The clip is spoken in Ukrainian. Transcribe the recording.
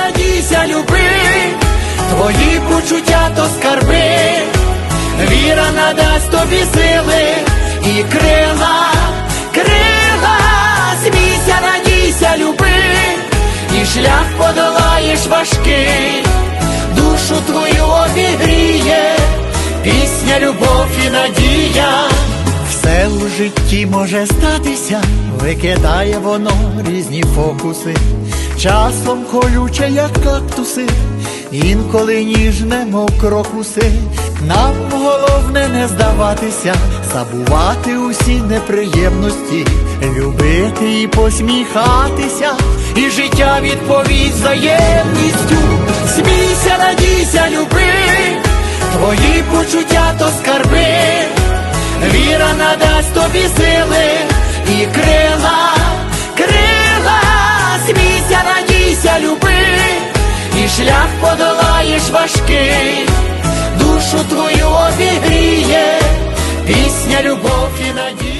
надійся, люби, твої почуття то скарби, віра надасть тобі сили. І крила, крила, смійся, надійся, люби, і шлях подолаєш важкий, душу твою обігріє, пісня, любов і надія. Житті може статися, викидає воно різні фокуси, часом колюче, як кактуси, інколи ніжне, мов крокуси. Нам головне не здаватися, забувати усі неприємності, любити і посміхатися, і життя відповідь взаємністю. Смійся, надійся, люби, твої почуття то скарби тобі і крила, крила, смійся, надійся, люби, і шлях подолаєш важкий, душу твою обігріє, пісня, любов і надії.